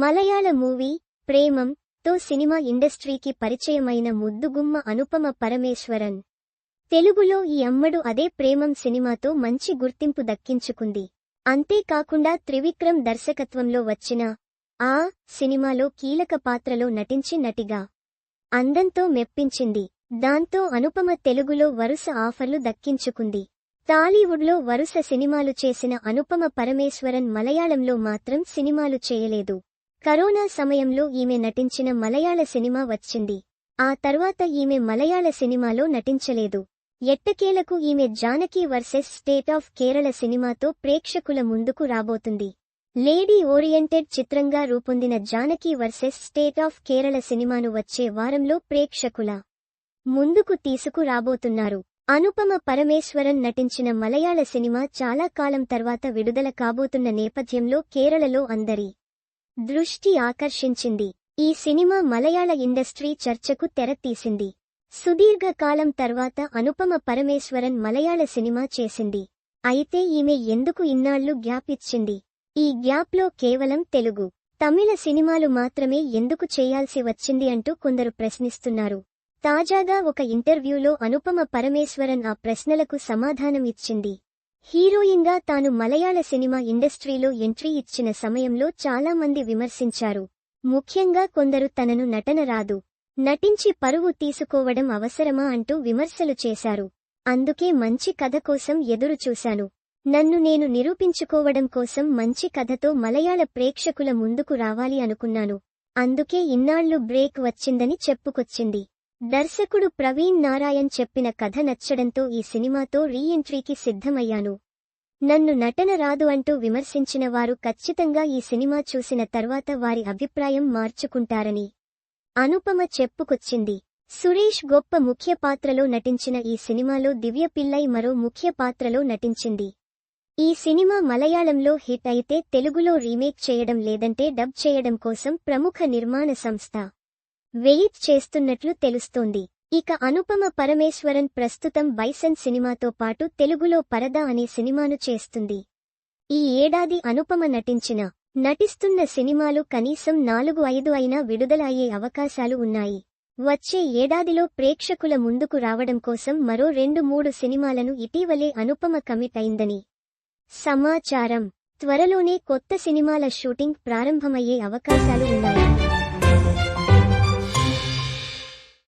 మలయాళ movie Premam తో cinema ఇండస్ట్రీకి పరిచయమైన ముద్దుగుమ్మ అనుపమ పరమేశ్వరన్. తెలుగులో ఈ అమ్మడు అదే ప్రేమం సినిమాతో మంచి గుర్తింపు దక్కించుకుంది. అంతేకాకుండా త్రివిక్రమ్ దర్శకత్వంలో వచ్చిన ఆ సినిమాలో కీలక పాత్రలో నటించి నటిగా అందంతో మెప్పించింది. దాంతో అనుపమ తెలుగులో వరుస ఆఫర్లు దక్కించుకుంది. టాలీవుడ్లో వరుస సినిమాలు చేసిన అనుపమ పరమేశ్వరన్ మలయాళంలో మాత్రం సినిమాలు చేయలేదు. కరోనా సమయంలో ఈమె నటించిన మలయాళ సినిమా వచ్చింది. ఆ తర్వాత ఈమె మలయాళ సినిమాలో నటించలేదు. ఎట్టకేలకు ఈమె Janaki versus state of Kerala సినిమాతో ప్రేక్షకుల ముందుకు రాబోతుంది. లేడీ ఓరియంటెడ్ చిత్రంగా రూపొందిన Janaki versus state of Kerala సినిమాను వచ్చే వారంలో ప్రేక్షకుల ముందుకు తీసుకురాబోతున్నారు. అనుపమ పరమేశ్వరన్ నటించిన మలయాళ సినిమా చాలా కాలం తర్వాత విడుదల కాబోతున్న నేపథ్యంలో కేరళలో అందరి దృష్టి ఆకర్షించింది. ఈ సినిమా మలయాళ ఇండస్ట్రీ చర్చకు తెరతీసింది. సుదీర్ఘకాలం తర్వాత అనుపమ పరమేశ్వరన్ మలయాళ సినిమా చేసింది. అయితే ఈమె ఎందుకు ఇన్నాళ్ళు గ్యాప్ ఇచ్చింది? ఈ గ్యాప్లో కేవలం తెలుగు తమిళ సినిమాలు మాత్రమే ఎందుకు చేయాల్సి వచ్చింది అంటూ కొందరు ప్రశ్నిస్తున్నారు. తాజాగా ఒక ఇంటర్వ్యూలో అనుపమ పరమేశ్వరన్ ఆ ప్రశ్నలకు సమాధానం ఇచ్చింది. హీరోయిన్గా తాను మలయాళ సినిమా ఇండస్ట్రీలో ఎంట్రీ ఇచ్చిన సమయంలో చాలా మంది విమర్శించారు. ముఖ్యంగా కొందరు తనను నటన రాదు. నటించి పరువు తీసుకోవడం అవసరమా అంటూ విమర్శలు చేశారు. అందుకే మంచి కథ కోసం ఎదురుచూశాను నన్ను నేను నిరూపించుకోవడం కోసం మంచి కథతో మలయాళ ప్రేక్షకుల ముందుకు రావాలి అనుకున్నాను. అందుకే ఇన్నాళ్ళు బ్రేక్ వచ్చిందని చెప్పుకొచ్చింది. దర్శకుడు ప్రవీణ్ నారాయణ్ చెప్పిన కథ నచ్చడంతో ఈ సినిమాతో రీఎంట్రీకి సిద్ధమయ్యాను. నన్ను నటన రాదు అంటూ విమర్శించిన వారు ఖచ్చితంగా ఈ సినిమా చూసిన తర్వాత వారి అభిప్రాయం మార్చుకుంటారని అనుపమ చెప్పుకొచ్చింది. సురేష్ గొప్ప ముఖ్య పాత్రలో నటించిన ఈ సినిమాలో దివ్య పిల్లై మరో ముఖ్య పాత్రలో నటించింది. ఈ సినిమా మలయాళంలో హిట్ అయితే తెలుగులో రీమేక్ చేయడం లేదంటే డబ్ చేయడం కోసం ప్రముఖ నిర్మాణ సంస్థ వెయిట్ చేస్తున్నట్లు తెలుస్తోంది. ఇక అనుపమ పరమేశ్వరన్ ప్రస్తుతం బైసన్ సినిమాతో పాటు తెలుగులో పరదా అనే సినిమాను చేస్తుంది. ఈ ఏడాది అనుపమ నటించిన నటిస్తున్న సినిమాలు కనీసం నాలుగు ఐదు అయినా విడుదల అయ్యే అవకాశాలు ఉన్నాయి. వచ్చే ఏడాదిలో ప్రేక్షకుల ముందుకు రావడం కోసం మరో రెండు మూడు సినిమాలను ఇటీవలే అనుపమ కమిట్ అయిందని. సమాచారం. త్వరలోనే కొత్త సినిమాల షూటింగ్ ప్రారంభమయ్యే అవకాశాలు ఉన్నాయి.